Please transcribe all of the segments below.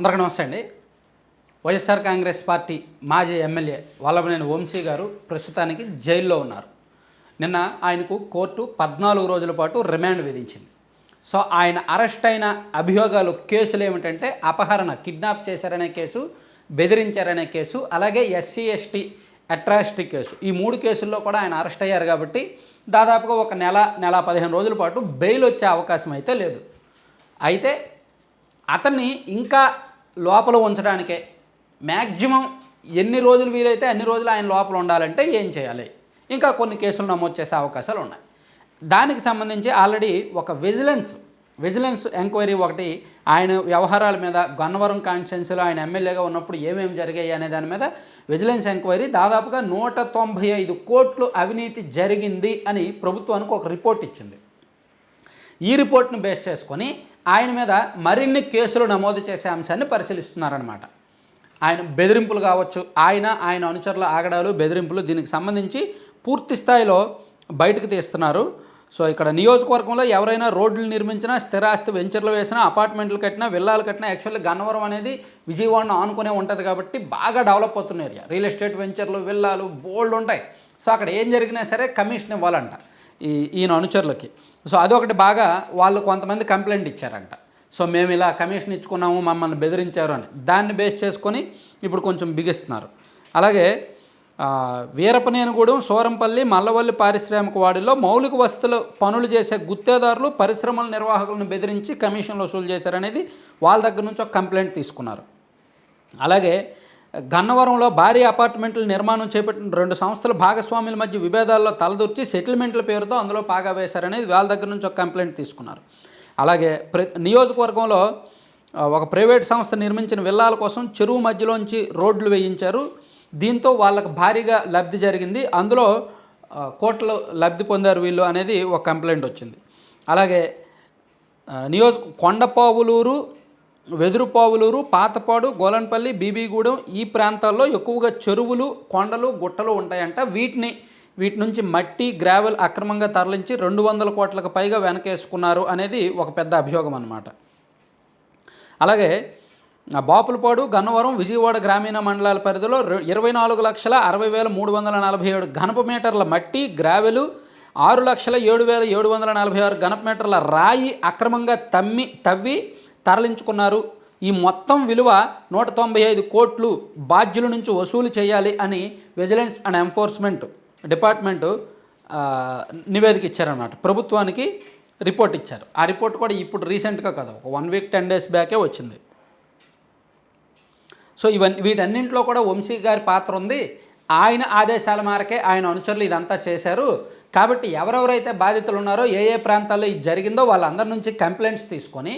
అందరికీ నమస్తే అండి. వైఎస్ఆర్ కాంగ్రెస్ పార్టీ మాజీ ఎమ్మెల్యే వల్లభనేని వంశీ గారు ప్రస్తుతానికి జైల్లో ఉన్నారు. నిన్న ఆయనకు కోర్టు పద్నాలుగు రోజుల పాటు రిమాండ్ విధించింది. సో ఆయన అరెస్ట్ అయిన అభియోగాలు కేసులు ఏమిటంటే అపహరణ కిడ్నాప్ చేశారనే కేసు బెదిరించారనే కేసు అలాగే ఎస్సీ ఎస్టీ అట్రాసిటీ కేసు. ఈ మూడు కేసుల్లో కూడా ఆయన అరెస్ట్ అయ్యారు కాబట్టి దాదాపుగా ఒక నెల నెల పదిహేను రోజుల పాటు బెయిల్ వచ్చే అవకాశం అయితే లేదు. అయితే అతన్ని ఇంకా లోపల ఉంచడానికే. మ్యాక్సిమం ఎన్ని రోజులు వీలైతే అన్ని రోజులు ఆయన లోపల ఉండాలంటే ఏం చేయాలి? ఇంకా కొన్ని కేసులు నమోదు చేసే అవకాశాలు ఉన్నాయి. దానికి సంబంధించి ఆల్రెడీ ఒక విజిలెన్స్ విజిలెన్స్ ఎంక్వైరీ ఒకటి ఆయన వ్యవహారాల మీద గన్నవరం కాన్స్టిట్యున్సీలో ఆయన ఎమ్మెల్యేగా ఉన్నప్పుడు ఏమేమి జరిగాయి అనే దాని మీద విజిలెన్స్ ఎంక్వైరీ దాదాపుగా నూట తొంభై ఐదు కోట్లు అవినీతి జరిగింది అని ప్రభుత్వానికి ఒక రిపోర్ట్ ఇచ్చింది. ఈ రిపోర్ట్ని బేస్ చేసుకొని ఆయన మీద మరిన్ని కేసులు నమోదు చేసే అంశాన్ని పరిశీలిస్తున్నారనమాట ఆయన బెదిరింపులు కావచ్చు ఆయన ఆయన అనుచరుల ఆగడాలు బెదిరింపులు దీనికి సంబంధించి పూర్తి స్థాయిలో బయటకు తీస్తున్నారు. సో ఇక్కడ నియోజకవర్గంలో ఎవరైనా రోడ్లు నిర్మించినా స్థిరాస్తి వెంచర్లు వేసినా అపార్ట్మెంట్లు కట్టినా విల్లాలు కట్టినా యాక్చువల్లీ గన్నవరం అనేది విజయవాడను ఆనుకునే ఉంటుంది కాబట్టి బాగా డెవలప్ అవుతున్న ఏరియా. రియల్ ఎస్టేట్ వెంచర్లు విల్లాలు బోల్డ్ ఉంటాయి. సో అక్కడ ఏం జరిగినా సరే కమిషన్ ఇవ్వాలంట ఈ ఈయన అనుచరులకి. సో అదొకటి బాగా వాళ్ళు కొంతమంది కంప్లైంట్ ఇచ్చారంట. సో మేము ఇలా కమిషన్ ఇచ్చుకున్నాము మమ్మల్ని బెదిరించారు అని. దాన్ని బేస్ చేసుకొని ఇప్పుడు కొంచెం బిగిస్తున్నారు. అలాగే ఆ, వీరపనేనిగూడెం సోరంపల్లి మల్లవల్లి పారిశ్రామిక వాడిలో మౌలిక వస్తువుల పనులు చేసే గుత్తేదారులు పరిశ్రమల నిర్వాహకులను బెదిరించి కమిషన్లు వసూలు చేశారనేది వాళ్ళ దగ్గర నుంచి ఒక కంప్లైంట్ తీసుకున్నారు. అలాగే గన్నవరంలో భారీ అపార్ట్మెంట్ల నిర్మాణం చేపట్టిన రెండు సంస్థల భాగస్వాముల మధ్య విభేదాల్లో తలదూర్చి సెటిల్మెంట్ల పేరుతో అందులో పాగా వేశారనేది వాళ్ళ దగ్గర నుంచి ఒక కంప్లైంట్ తీసుకున్నారు. అలాగే ప్ర నియోజకవర్గంలో ఒక ప్రైవేట్ సంస్థ నిర్మించిన విల్లాల కోసం చెరువు మధ్యలోంచి రోడ్లు వేయించారు. దీంతో వాళ్ళకు భారీగా లబ్ధి జరిగింది. అందులో కోట్లు లబ్ధి పొందారు వీళ్ళు అనేది ఒక కంప్లైంట్ వచ్చింది. అలాగే నియోజక కొండపావులూరు వెదురుపావులూరు పాతపాడు గోలన్పల్లి బీబీగూడెం ఈ ప్రాంతాల్లో ఎక్కువగా చెరువులు కొండలు గుట్టలు ఉంటాయంట. వీటిని వీటి నుంచి మట్టి గ్రావెల్ అక్రమంగా తరలించి రెండు వందల కోట్లకు పైగా వెనకేసుకున్నారు అనేది ఒక పెద్ద అభియోగం అన్నమాట. అలాగే బాపులపాడు గన్నవరం విజయవాడ గ్రామీణ మండలాల పరిధిలో ఇరవై నాలుగు లక్షల అరవై వేల మూడు వందల నలభై ఏడు ఘనపు మీటర్ల మట్టి గ్రావెలు ఆరు లక్షల ఏడు వేల ఏడు వందల నలభై ఆరు ఘనపు మీటర్ల రాయి అక్రమంగా తమ్మి తవ్వి తరలించుకున్నారు. ఈ మొత్తం విలువ నూట తొంభై ఐదు కోట్లు బాధ్యుల నుంచి వసూలు చేయాలి అని విజిలెన్స్ అండ్ ఎంఫోర్స్మెంట్ డిపార్ట్మెంటు నివేదిక ఇచ్చారన్నమాట. ప్రభుత్వానికి రిపోర్ట్ ఇచ్చారు. ఆ రిపోర్ట్ కూడా ఇప్పుడు రీసెంట్గా కదా ఒక వన్ వీక్ టెన్ డేస్ బ్యాకే వచ్చింది. సో ఇవన్నీ వీటన్నింటిలో కూడా వంశీ గారి పాత్ర ఉంది. ఆయన ఆదేశాల మేరకే ఆయన అనుచరులు ఇదంతా చేశారు. కాబట్టి ఎవరెవరైతే బాధితులు ఉన్నారో ఏ ఏ ప్రాంతాల్లో ఇది జరిగిందో వాళ్ళందరి నుంచి కంప్లైంట్స్ తీసుకొని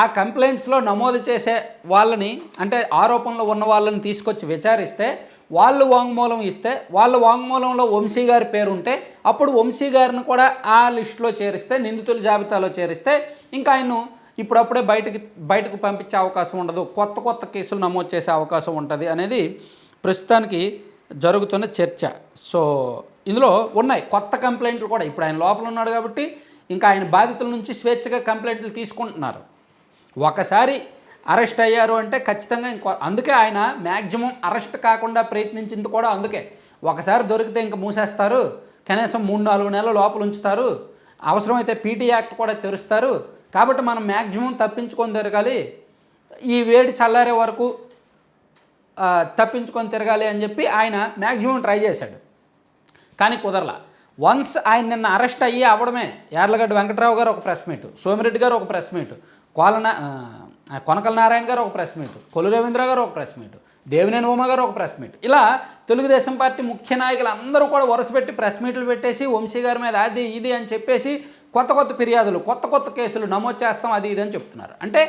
ఆ కంప్లైంట్స్లో నమోదు చేసే వాళ్ళని అంటే ఆరోపణలో ఉన్న వాళ్ళని తీసుకొచ్చి విచారిస్తే వాళ్ళు వాంగ్మూలం ఇస్తే వాళ్ళ వాంగ్మూలంలో వంశీ గారి పేరు ఉంటే అప్పుడు వంశీ గారిని కూడా ఆ లిస్టులో చేరిస్తే నిందితుల జాబితాలో చేరిస్తే ఇంకా ఆయన్ను ఇప్పుడప్పుడే బయటకి బయటకు పంపించే అవకాశం ఉండదు. కొత్త కొత్త కేసులు నమోదు చేసే అవకాశం ఉంటుంది అనేది ప్రస్తుతానికి జరుగుతున్న చర్చ. సో ఇందులో ఉన్నాయి కొత్త కంప్లైంట్లు కూడా. ఇప్పుడు ఆయన లోపల ఉన్నాడు కాబట్టి ఇంకా ఆయన బాధితుల నుంచి స్వేచ్ఛగా కంప్లైంట్లు తీసుకుంటున్నారు. ఒకసారి అరెస్ట్ అయ్యారు అంటే ఖచ్చితంగా ఇంకో అందుకే ఆయన మ్యాక్సిమం అరెస్ట్ కాకుండా ప్రయత్నించింది కూడా అందుకే. ఒకసారి దొరికితే ఇంక మూసేస్తారు కనీసం మూడు నాలుగు నెలల లోపల ఉంచుతారు అవసరమైతే పీటీ యాక్ట్ కూడా తెరుస్తారు. కాబట్టి మనం మ్యాక్సిమం తప్పించుకొని తిరగాలి. ఈ వేడి చల్లారే వరకు తప్పించుకొని తిరగాలి అని చెప్పి ఆయన మ్యాక్సిమం ట్రై చేశాడు. కానీ కుదరలా. వన్స్ ఆయన నిన్న అరెస్ట్ అయ్యి అవడమే యార్లగడ్డ వెంకట్రావు గారు ఒక ప్రెస్ మీట్ సోమిరెడ్డి గారు ఒక ప్రెస్ మీట్. కోలన కొనకల నారాయణ గారు ఒక ప్రెస్ మీట్ కొలు రవీంద్ర గారు ఒక ప్రెస్ మీట్ దేవినేని ఉమ గారు ఒక ప్రెస్ మీట్. ఇలా తెలుగుదేశం పార్టీ ముఖ్య నాయకులు అందరూ కూడా వరుస పెట్టి ప్రెస్ మీట్లు పెట్టేసి వంశీ గారి మీద అది ఇది అని చెప్పేసి కొత్త కొత్త ఫిర్యాదులు కొత్త కొత్త కేసులు నమోదు చేస్తాం అది ఇది అని చెప్తున్నారు. అంటే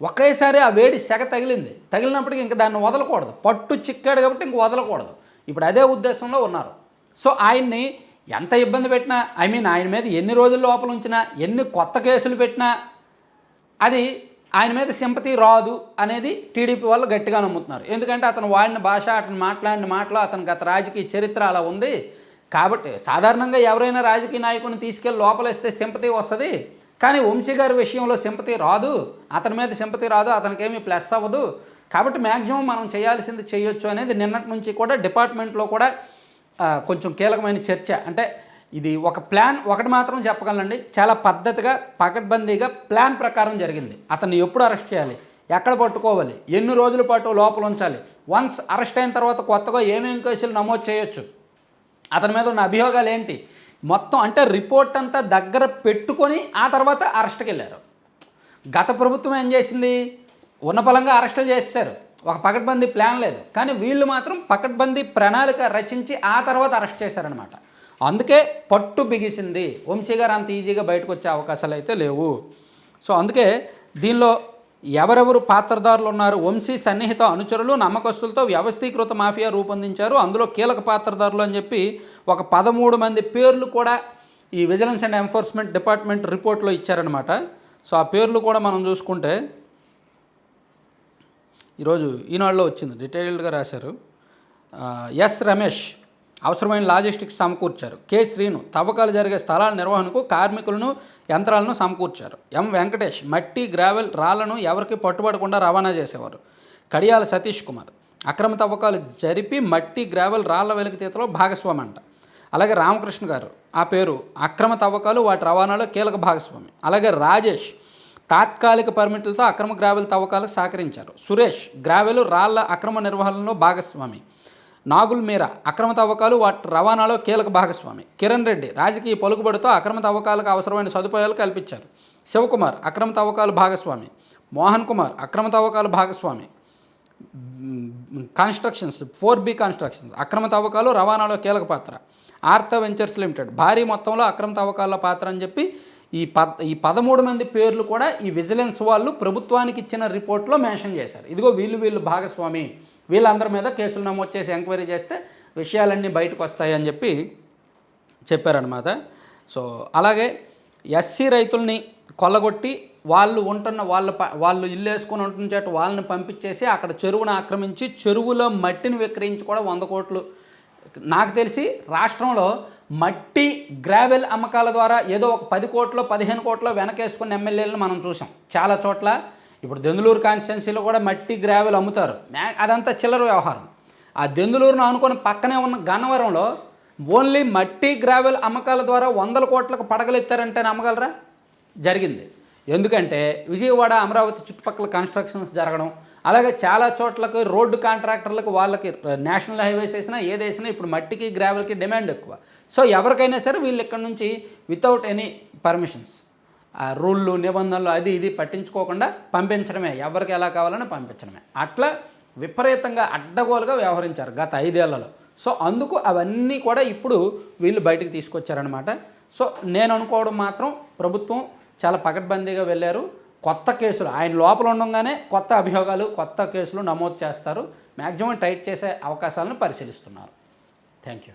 ఒకేసారి ఆ వేడి సెగ తగిలింది. తగిలినప్పటికీ ఇంక దాన్ని వదలకూడదు. పట్టు చిక్కాడు కాబట్టి ఇంక వదలకూడదు. ఇప్పుడు అదే ఉద్దేశంలో ఉన్నారు. సో ఆయన్ని ఎంత ఇబ్బంది పెట్టినా ఐ మీన్ ఆయన మీద ఎన్ని రోజుల లోపల ఉంచినా ఎన్ని కొత్త కేసులు పెట్టినా అది ఆయన మీద సింపతి రాదు అనేది టీడీపీ వాళ్ళు గట్టిగా నమ్ముతున్నారు. ఎందుకంటే అతను వాడిన భాష అతను మాట్లాడిన మాటలు అతను గత రాజకీయ చరిత్ర అలా ఉంది. కాబట్టి సాధారణంగా ఎవరైనా రాజకీయ నాయకుడిని తీసుకెళ్ళి లోపలిస్తే సింపతి వస్తుంది. కానీ వంశీ గారి విషయంలో సింపతి రాదు. అతని మీద సింపతి రాదు అతనికి ఏమీ ప్లస్ అవ్వదు. కాబట్టి మ్యాక్సిమం మనం చేయాల్సింది చేయొచ్చు అనేది నిన్నటి నుంచి కూడా డిపార్ట్మెంట్లో కూడా కొంచెం కీలకమైన చర్చ. అంటే ఇది ఒక ప్లాన్ ఒకటి మాత్రం చెప్పగలండి చాలా పద్ధతిగా పకడ్బందీగా ప్లాన్ ప్రకారం జరిగింది. అతన్ని ఎప్పుడు అరెస్ట్ చేయాలి? ఎక్కడ పట్టుకోవాలి? ఎన్ని రోజుల పాటు లోపల ఉంచాలి? వన్స్ అరెస్ట్ అయిన తర్వాత కొత్తగా ఏమేం కేసులు నమోదు చేయొచ్చు? అతని మీద ఉన్న అభియోగాలు ఏంటి? మొత్తం అంటే రిపోర్ట్ అంతా దగ్గర పెట్టుకొని ఆ తర్వాత అరెస్ట్కి వెళ్ళారు. గత ప్రభుత్వం ఏం చేసింది? ఉన్న బలంగా అరెస్ట్ చేశారు ఒక పకడ్బందీ ప్లాన్ లేదు. కానీ వీళ్ళు మాత్రం పకడ్బందీ ప్రణాళిక రచించి ఆ తర్వాత అరెస్ట్ చేశారనమాట అందుకే పట్టు బిగిసింది. వంశీ గారు అంత ఈజీగా బయటకు వచ్చే అవకాశాలు అయితే లేవు. సో అందుకే దీనిలో ఎవరెవరు పాత్రదారులు ఉన్నారు వంశీ సన్నిహిత అనుచరులు నమ్మకస్తులతో వ్యవస్థీకృత మాఫియా రూపొందించారు. అందులో కీలక పాత్రదారులు అని చెప్పి ఒక పదమూడు మంది పేర్లు కూడా ఈ విజిలెన్స్ అండ్ ఎన్ఫోర్స్మెంట్ డిపార్ట్మెంట్ రిపోర్ట్లో ఇచ్చారనమాట సో ఆ పేర్లు కూడా మనం చూసుకుంటే ఈరోజు ఈనాడులో వచ్చింది డీటెయిల్డ్గా రాశారు. ఎస్ రమేష్. అవసరమైన లాజిస్టిక్స్ సమకూర్చారు. కె. శ్రీను తవ్వకాలు జరిగే స్థలాల నిర్వహణకు కార్మికులను యంత్రాలను సమకూర్చారు. ఎం. వెంకటేష్ మట్టి గ్రావెల్ రాళ్ళను ఎవరికి పట్టుబడకుండా రవాణా చేసేవారు. కడియాల సతీష్ కుమార్ అక్రమ తవ్వకాలు జరిపి మట్టి గ్రావెల్ రాళ్ళ వెలికితీతలో భాగస్వామి అంట అలాగే రామకృష్ణ గారు ఆ పేరు అక్రమ తవ్వకాలు వాటి రవాణాలో కీలక భాగస్వామి. అలాగే రాజేష్ తాత్కాలిక పర్మిట్లతో అక్రమ గ్రావెల్ తవ్వకాలకు సహకరించారు. సురేష్ గ్రావెలు రాళ్ళ అక్రమ నిర్వహణలో భాగస్వామి. నాగుల్ మీరా అక్రమ తవ్వకాలు వాటి రవాణాలో కీలక భాగస్వామి. కిరణ్ రెడ్డి రాజకీయ పలుకుబడితో అక్రమ తవ్వకాలకు అవసరమైన సదుపాయాలు కల్పించారు. శివకుమార్ అక్రమ తవ్వకాలు భాగస్వామి. మోహన్ కుమార్ అక్రమ తవ్వకాలు భాగస్వామి. కన్స్ట్రక్షన్స్ ఫోర్ బి కన్స్ట్రక్షన్స్ అక్రమ తవ్వకాలు రవాణాలో కీలక పాత్ర. ఆర్త వెంచర్స్ లిమిటెడ్ భారీ మొత్తంలో అక్రమ తవ్వకాల పాత్ర అని చెప్పి ఈ పద్ ఈ పదమూడు మంది పేర్లు కూడా ఈ విజిలెన్స్ వాళ్ళు ప్రభుత్వానికి ఇచ్చిన రిపోర్ట్లో మెన్షన్ చేశారు. ఇదిగో వీళ్ళు వీళ్ళు భాగస్వామి. వీళ్ళందరి మీద కేసులు నమోదు చేసి ఎంక్వైరీ చేస్తే విషయాలన్నీ బయటకు వస్తాయని చెప్పి చెప్పారనమాట సో అలాగే ఎస్సీ రైతుల్ని కొల్లగొట్టి వాళ్ళు ఉంటున్న వాళ్ళ ప వాళ్ళు ఇల్లు వేసుకొని ఉంటున్న చోట వాళ్ళని పంపించేసి అక్కడ చెరువును ఆక్రమించి చెరువులో మట్టిని విక్రయించి కూడా వంద కోట్లు. నాకు తెలిసి రాష్ట్రంలో మట్టి గ్రావెల్ అమ్మకాల ద్వారా ఏదో ఒక పది కోట్లో పదిహేను కోట్లో వెనకేసుకున్న ఎమ్మెల్యేలను మనం చూసాం. చాలా చోట్ల ఇప్పుడు దెందులూరు కాన్స్టిట్యున్సీలో కూడా మట్టి గ్రావెల్ అమ్ముతారు. అదంతా చిల్లర వ్యవహారం. ఆ దెందులూరును అనుకుని పక్కనే ఉన్న గన్నవరంలో ఓన్లీ మట్టి గ్రావెల్ అమ్మకాల ద్వారా వందల కోట్లకు పడగలెత్తారంటే నమ్మగలరా జరిగింది. ఎందుకంటే విజయవాడ అమరావతి చుట్టుపక్కల కన్స్ట్రక్షన్స్ జరగడం అలాగే చాలా చోట్లకు రోడ్డు కాంట్రాక్టర్లకు వాళ్ళకి నేషనల్ హైవేస్ వేసినా ఏది ఇప్పుడు మట్టికి గ్రావెల్కి డిమాండ్ ఎక్కువ. సో ఎవరికైనా సరే వీళ్ళు ఇక్కడ నుంచి వితౌట్ ఎనీ పర్మిషన్స్ ఆ రూళ్ళు నిబంధనలు అది ఇది పట్టించుకోకుండా పంపించడమే. ఎవరికి ఎలా కావాలని పంపించడమే. అట్లా విపరీతంగా అడ్డగోలుగా వ్యవహరించారు గత ఐదేళ్ళలో. సో అందుకు అవన్నీ కూడా ఇప్పుడు వీళ్ళు బయటకు తీసుకొచ్చారనమాట సో నేను అనుకోవడం మాత్రం ప్రభుత్వం చాలా పకడ్బందీగా వెళ్ళారు. కొత్త కేసులు ఆయన లోపల ఉండగానే కొత్త అభియోగాలు కొత్త కేసులు నమోదు చేస్తారు. మ్యాక్సిమం టైట్ చేసే అవకాశాలను పరిశీలిస్తున్నారు. Thank you.